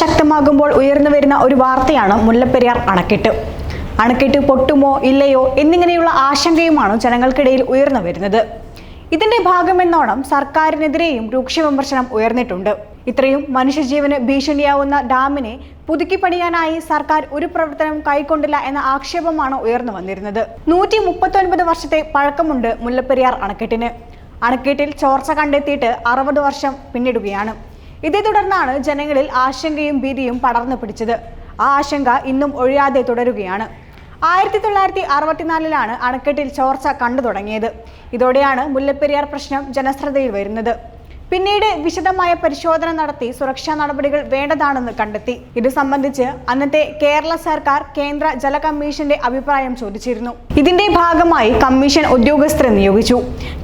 ശക്തമാകുമ്പോൾ ഉയർന്നു വരുന്ന ഒരു വാർത്തയാണ് മുല്ലപ്പെരിയാർ അണക്കെട്ട്. അണക്കെട്ട് പൊട്ടുമോ ഇല്ലയോ എന്നിങ്ങനെയുള്ള ആശങ്കയുമാണ് ജനങ്ങൾക്കിടയിൽ ഉയർന്നു വരുന്നത്. ഇതിന്റെ ഭാഗമെന്നോണം സർക്കാരിനെതിരെയും രൂക്ഷ വിമർശനം ഉയർന്നിട്ടുണ്ട്. ഇത്രയും മനുഷ്യജീവന് ഭീഷണിയാവുന്ന ഡാമിനെ പുതുക്കി പണിയാനായി സർക്കാർ ഒരു പ്രവർത്തനം കൈക്കൊണ്ടില്ല എന്ന ആക്ഷേപമാണ് ഉയർന്നു വന്നിരുന്നത്. നൂറ്റി മുപ്പത്തൊൻപത് വർഷത്തെ പഴക്കമുണ്ട് മുല്ലപ്പെരിയാർ അണക്കെട്ടിന്. അണക്കെട്ടിൽ ചോർച്ച കണ്ടെത്തിയിട്ട് അറുപത് വർഷം പിന്നിടുകയാണ്. ഇതേ തുടർന്നാണ് ജനങ്ങളിൽ ആശങ്കയും ഭീതിയും പടർന്നു പിടിച്ചത്. ആ ആശങ്ക ഇന്നും ഒഴിയാതെ തുടരുകയാണ്. ആയിരത്തി തൊള്ളായിരത്തി അറുപത്തിനാലിലാണ് അണക്കെട്ടിൽ ചോർച്ച കണ്ടു തുടങ്ങിയത്. ഇതോടെയാണ് മുല്ലപ്പെരിയാർ പ്രശ്നം ജനശ്രദ്ധയിൽ വരുന്നത്. പിന്നീട് വിശദമായ പരിശോധന നടത്തി സുരക്ഷാ നടപടികൾ വേണ്ടതാണെന്ന് കണ്ടെത്തി. ഇത് സംബന്ധിച്ച് അന്നത്തെ കേരള സർക്കാർ കേന്ദ്ര ജല കമ്മീഷന്റെ അഭിപ്രായം ചോദിച്ചിരുന്നു. ഇതിന്റെ ഭാഗമായി കമ്മീഷൻ ഉദ്യോഗസ്ഥരെ നിയോഗിച്ചു.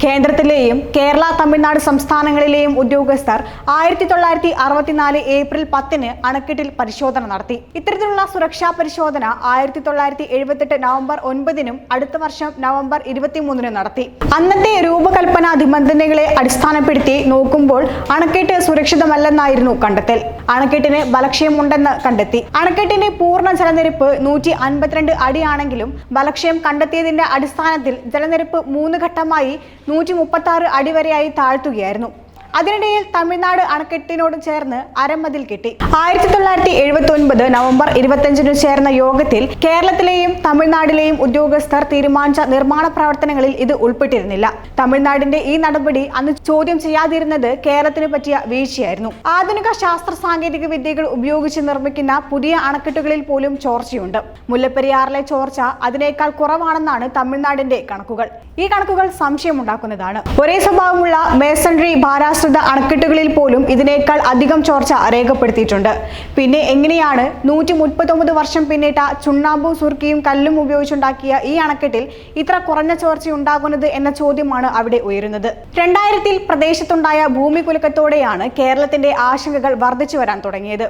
കേന്ദ്രത്തിലെയും കേരള തമിഴ്നാട് സംസ്ഥാനങ്ങളിലെയും ഉദ്യോഗസ്ഥർ ആയിരത്തി തൊള്ളായിരത്തി അറുപത്തിനാല് ഏപ്രിൽ പത്തിന് അണക്കെട്ടിൽ പരിശോധന നടത്തി. ഇത്തരത്തിലുള്ള സുരക്ഷാ പരിശോധന ആയിരത്തി തൊള്ളായിരത്തി എഴുപത്തെട്ട് നവംബർ ഒൻപതിനും അടുത്ത വർഷം നവംബർ ഇരുപത്തിമൂന്നിനും നടത്തി. അന്നത്തെ രൂപകൽപ്പന നിബന്ധനകളെ അടിസ്ഥാനപ്പെടുത്തി നോക്കുമ്പോൾ അണക്കെട്ട് സുരക്ഷിതമല്ലെന്നായിരുന്നു കണ്ടെത്തൽ. അണക്കെട്ടിന് ബലക്ഷയമുണ്ടെന്ന് കണ്ടെത്തി. അണക്കെട്ടിന്റെ പൂർണ ജലനിരപ്പ് നൂറ്റി അൻപത്തിരണ്ട് അടിയാണെങ്കിലും ബലക്ഷയം കണ്ടെത്തിയതിന്റെ അടിസ്ഥാനത്തിൽ ജലനിരപ്പ് മൂന്ന് ഘട്ടമായി നൂറ്റി മുപ്പത്തി ആറ് അടി വരെയായി താഴ്ത്തുകയായിരുന്നു. അതിനിടയിൽ തമിഴ്നാട് അണക്കെട്ടിനോട് ചേർന്ന് അരമതിൽ കിട്ടി. ആയിരത്തി തൊള്ളായിരത്തി എഴുപത്തി ഒൻപത് നവംബർ ഇരുപത്തിയഞ്ചിന് ചേർന്ന യോഗത്തിൽ കേരളത്തിലെയും തമിഴ്നാട്ടിലെയും ഉദ്യോഗസ്ഥർ തീരുമാനിച്ച നിർമ്മാണ പ്രവർത്തനങ്ങളിൽ ഇത് ഉൾപ്പെട്ടിരുന്നില്ല. തമിഴ്നാടിന്റെ ഈ നടപടി അന്ന് ചോദ്യം ചെയ്യാതിരുന്നത് കേരളത്തിന് പറ്റിയ വീഴ്ചയായിരുന്നു. ആധുനിക ശാസ്ത്ര സാങ്കേതിക വിദ്യകൾ ഉപയോഗിച്ച് നിർമ്മിക്കുന്ന പുതിയ അണക്കെട്ടുകളിൽ പോലും ചോർച്ചയുണ്ട്. മുല്ലപ്പെരിയാറിലെ ചോർച്ച അതിനേക്കാൾ കുറവാണെന്നാണ് തമിഴ്നാടിന്റെ കണക്കുകൾ. ഈ കണക്കുകൾ സംശയമുണ്ടാക്കുന്നതാണ്. ഒരേ സ്വഭാവമുള്ള മേസൺറി ഭാരാശ്രിത അണക്കെട്ടുകളിൽ പോലും ഇതിനേക്കാൾ അധികം ചോർച്ച രേഖപ്പെടുത്തിയിട്ടുണ്ട്. പിന്നെ എങ്ങനെയാണ് നൂറ്റി മുപ്പത്തൊമ്പത് വർഷം പിന്നിട്ട ചുണ്ണാമ്പും സുർക്കിയും കല്ലും ഉപയോഗിച്ചുണ്ടാക്കിയ ഈ അണക്കെട്ടിൽ ഇത്ര കുറഞ്ഞ ചോർച്ച ഉണ്ടാകുന്നത് എന്ന ചോദ്യമാണ് അവിടെ ഉയരുന്നത്. രണ്ടായിരത്തിൽ പ്രദേശത്തുണ്ടായ ഭൂമി കുലുക്കത്തോടെയാണ് കേരളത്തിന്റെ ആശങ്കകൾ വർദ്ധിച്ചു വരാൻ തുടങ്ങിയത്.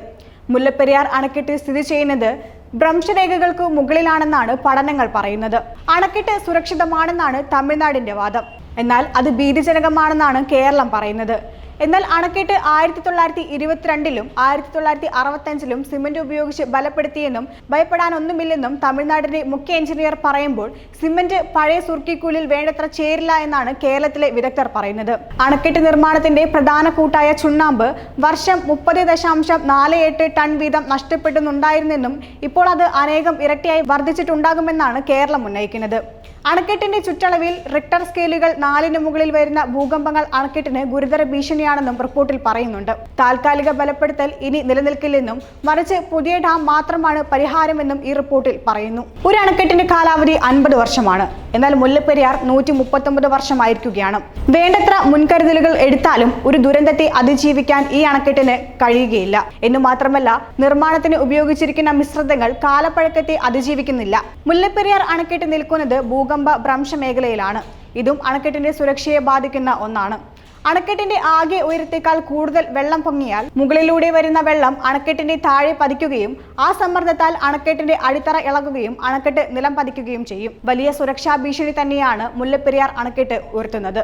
മുല്ലപ്പെരിയാർ അണക്കെട്ട് സ്ഥിതി ചെയ്യുന്നത് ഭ്രംശരേഖകൾക്ക് മുകളിലാണെന്നാണ് പഠനങ്ങൾ പറയുന്നത്. അണക്കെട്ട് സുരക്ഷിതമാണെന്നാണ് തമിഴ്നാടിന്റെ വാദം. എന്നാൽ അത് ഭീതിജനകമാണെന്നാണ് കേരളം പറയുന്നത്. എന്നാൽ അണക്കെട്ട് ആയിരത്തി തൊള്ളായിരത്തി ഇരുപത്തിരണ്ടിലും ആയിരത്തി തൊള്ളായിരത്തി അറുപത്തഞ്ചിലും സിമന്റ് ഉപയോഗിച്ച് ബലപ്പെടുത്തിയെന്നും ഭയപ്പെടാനൊന്നുമില്ലെന്നും തമിഴ്നാടിന്റെ മുഖ്യ എഞ്ചിനീയർ പറയുമ്പോൾ സിമന്റ് പഴയ സുർക്കിക്കൂലിൽ വേണ്ടത്ര ചേരില്ല എന്നാണ് കേരളത്തിലെ വിദഗ്ധർ പറയുന്നത്. അണക്കെട്ട് നിർമ്മാണത്തിന്റെ പ്രധാന കൂട്ടായ ചുണ്ണാമ്പ് വർഷം മുപ്പത് ദശാംശം നാല് എട്ട് ടൺ വീതം നഷ്ടപ്പെടുന്നുണ്ടായിരുന്നെന്നും ഇപ്പോൾ അത് അനേകം ഇരട്ടിയായി വർദ്ധിച്ചിട്ടുണ്ടാകുമെന്നാണ് കേരളം ഉന്നയിക്കുന്നത്. അണക്കെട്ടിന്റെ ചുറ്റളവിൽ റിക്ടർ സ്കെയിലുകൾ നാലിന് മുകളിൽ വരുന്ന ഭൂകമ്പങ്ങൾ അണക്കെട്ടിന് ഗുരുതര ഭീഷണിയാണെന്നും റിപ്പോർട്ടിൽ പറയുന്നുണ്ട്. താൽക്കാലിക ബലപ്പെടുത്തൽ ഇനി നിലനിൽക്കില്ലെന്നും മറിച്ച് പുതിയ ഡാം മാത്രമാണ് പരിഹാരമെന്നും ഈ റിപ്പോർട്ടിൽ പറയുന്നു. ഒരു അണക്കെട്ടിന്റെ കാലാവധി അൻപത് വർഷമാണ്. എന്നാൽ മുല്ലപ്പെരിയാർ നൂറ്റി മുപ്പത്തൊമ്പത് വർഷമായിരിക്കുകയാണ്. വേണ്ടത്ര മുൻകരുതലുകൾ എടുത്താലും ഒരു ദുരന്തത്തെ അതിജീവിക്കാൻ ഈ അണക്കെട്ടിന് കഴിയുകയില്ല. എന്ന് മാത്രമല്ല നിർമ്മാണത്തിന് ഉപയോഗിച്ചിരിക്കുന്ന മിശ്രിതങ്ങൾ കാലപ്പഴക്കത്തെ അതിജീവിക്കുന്നില്ല. മുല്ലപ്പെരിയാർ അണക്കെട്ട് നിൽക്കുന്നത് ഭൂകമ്പ ഭ്രംശ മേഖലയിലാണ് ഇതും അണക്കെട്ടിന്റെ സുരക്ഷയെ ബാധിക്കുന്ന ഒന്നാണ്. അണക്കെട്ടിന്റെ ആകെ ഉയരത്തേക്കാൾ കൂടുതൽ വെള്ളം പൊങ്ങിയാൽ മുകളിലൂടെ വരുന്ന വെള്ളം അണക്കെട്ടിന്റെ താഴെ പതിക്കുകയും ആ സമ്മർദ്ദത്താൽ അണക്കെട്ടിന്റെ അടിത്തറ ഇളകുകയും അണക്കെട്ട് നിലം പതിക്കുകയും ചെയ്യും. വലിയ സുരക്ഷാ ഭീഷണി തന്നെയാണ് മുല്ലപ്പെരിയാർ അണക്കെട്ട് ഉയർത്തുന്നത്.